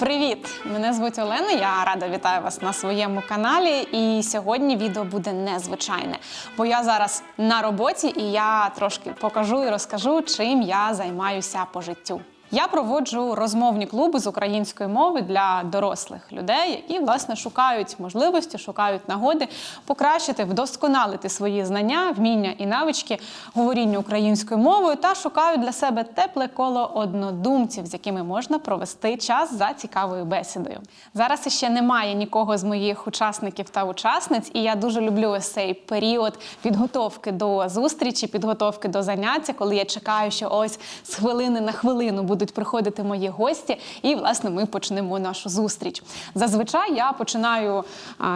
Привіт! Мене звуть Олена. Я рада вітаю вас на своєму каналі. І сьогодні відео буде незвичайне, бо я зараз на роботі і я трошки покажу і розкажу, чим я займаюся по життю. Я проводжу розмовні клуби з української мови для дорослих людей, які власне шукають можливості, шукають нагоди покращити, вдосконалити свої знання, вміння і навички говоріння українською мовою та шукають для себе тепле коло однодумців, з якими можна провести час за цікавою бесідою. Зараз іще немає нікого з моїх учасників та учасниць, і я дуже люблю ось цей період підготовки до зустрічі, підготовки до заняття, коли я чекаю, що ось з хвилини на хвилину будуть приходити мої гості, і власне ми почнемо нашу зустріч. Зазвичай я починаю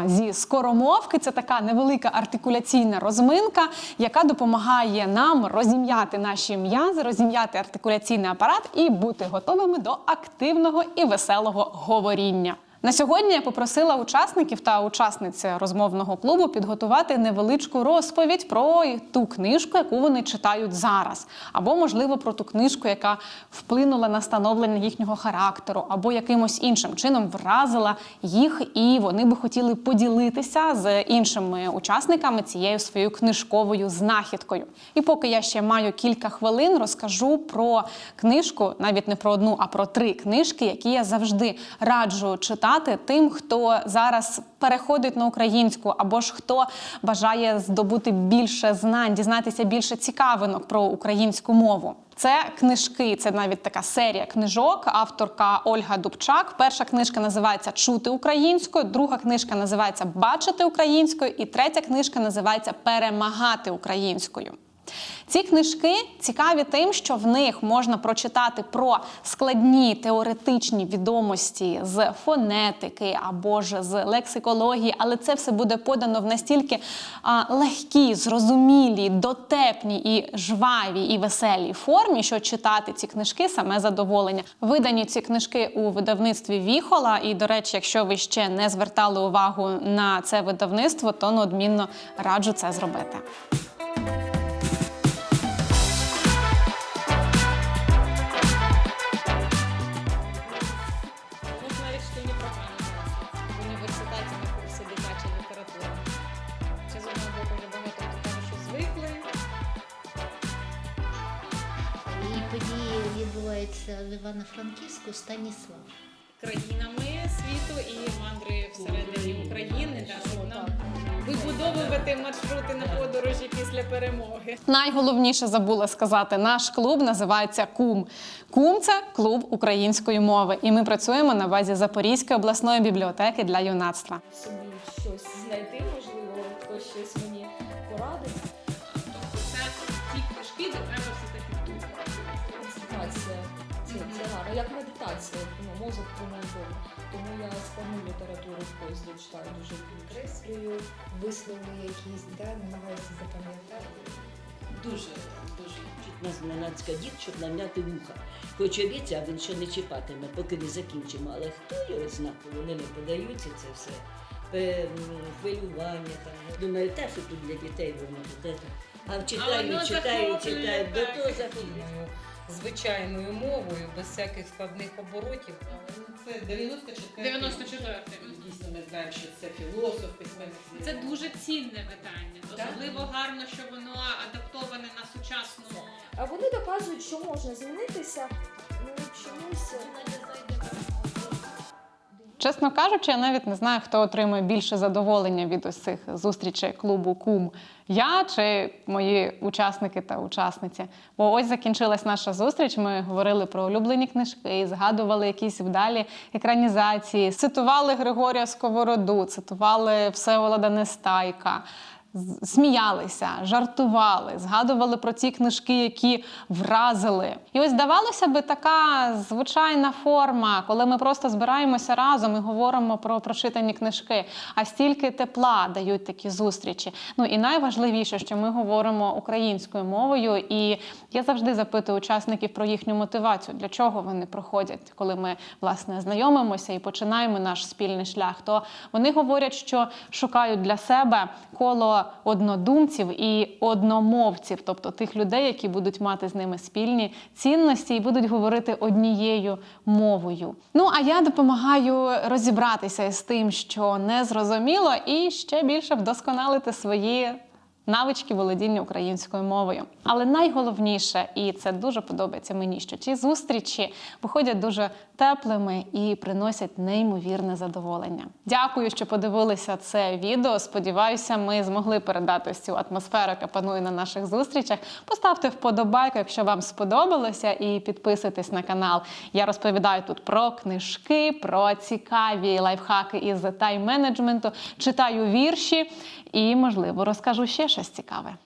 зі скоромовки. Це така невелика артикуляційна розминка, яка допомагає нам розім'яти наші м'язи, розім'яти артикуляційний апарат і бути готовими до активного і веселого говоріння. На сьогодні я попросила учасників та учасниць розмовного клубу підготувати невеличку розповідь про ту книжку, яку вони читають зараз, або можливо про ту книжку, яка вплинула на становлення їхнього характеру, або якимось іншим чином вразила їх, і вони би хотіли поділитися з іншими учасниками цією своєю книжковою знахідкою. І поки я ще маю кілька хвилин, розкажу про книжку, навіть не про одну, а про три книжки, які я завжди раджу читати тим, хто зараз переходить на українську, або ж хто бажає здобути більше знань, дізнатися більше цікавинок про українську мову. Це книжки, це навіть така серія книжок. Авторка Ольга Дубчак. Перша книжка називається Чути українською, друга книжка називається Бачити українською, і третя книжка називається Перемагати українською. Ці книжки цікаві тим, що в них можна прочитати про складні теоретичні відомості з фонетики або ж з лексикології, але це все буде подано в настільки а, легкій, зрозумілій, дотепній і жвавій і веселій формі, що читати ці книжки саме задоволення. Видані ці книжки у видавництві Віхола. І, до речі, якщо ви ще не звертали увагу на це видавництво, то неодмінно раджу це зробити. Відбуваються в Івано-Франківську Станіслав. країнами світу і мандри всередині України, щоб нам вибудовувати маршрути на подорожі після перемоги. Найголовніше забула сказати, наш клуб називається КУМ. КУМ це клуб української мови. І ми працюємо на базі Запорізької обласної бібліотеки для юнацтва. Медитація, ну, мозок тренує. Тому я складну літературу в поїзді читаю дуже підкреслюю вислови якісь, да, намагаюся запам'ятати. Дуже, дуже нас зненацька дід, щоб нам'яти вуха. Хоч обіцяв він, що не чіпатиме, поки не закінчимо, але хто його зна, вони не подаються це все. Хвилювання там. Думаю, те, що тут для дітей воно тут. А читають, захоплює, читають, до того захоплює. Звичайною- мовою, без всяких складних оборотів. Це 94 94 Дійсно ми знаємо, що це філософ, письменник. Це дуже цінне видання. Так. Особливо гарно, що воно адаптоване на сучасну. А вони доказують, що можна змінитися. Ну чомусь. Чесно кажучи, я навіть не знаю, хто отримує більше задоволення від цих зустрічей клубу Кум. Я чи мої учасники та учасниці. Бо ось закінчилась наша зустріч. Ми говорили про улюблені книжки, згадували якісь вдалі екранізації, цитували Григорія Сковороду, цитували Всеволода Нестайка. Сміялися, жартували, згадували про ті книжки, які вразили. І ось здавалося би, така звичайна форма, коли ми просто збираємося разом і говоримо про прочитані книжки. А стільки тепла дають такі зустрічі. Ну і найважливіше, що ми говоримо українською мовою, і я завжди запитую учасників про їхню мотивацію, для чого вони проходять, коли ми власне знайомимося і починаємо наш спільний шлях. То вони говорять, що шукають для себе коло однодумців і одномовців, тобто тих людей, які будуть мати з ними спільні цінності і будуть говорити однією мовою. Ну а я допомагаю розібратися з тим, що не зрозуміло, і ще більше вдосконалити свої навички володіння українською мовою. Але найголовніше, і це дуже подобається мені, що ці зустрічі виходять дуже теплими і приносять неймовірне задоволення. Дякую, що подивилися це відео. Сподіваюся, ми змогли передати ось цю атмосферу, яка панує на наших зустрічах. Поставте вподобайку, якщо вам сподобалося, і підписуйтесь на канал. Я розповідаю тут про книжки, про цікаві лайфхаки із тайм-менеджменту, читаю вірші і, можливо, розкажу щось цікаве.